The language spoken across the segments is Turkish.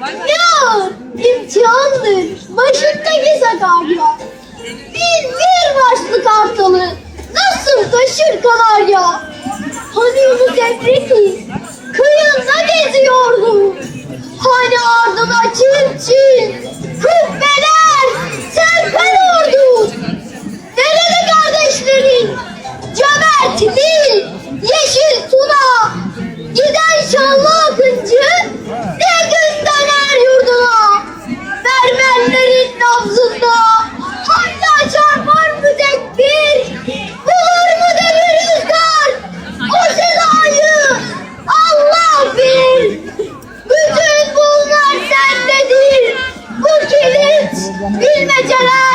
Ya imtihandır. Başındaki sakarya. Bir bir başlı kartalı. Nasıl taşır kanarya. Hani bu depreti. 你们觉得？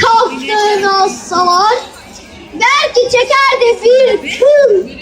Kalktığın alsalar belki çeker de bir kıl.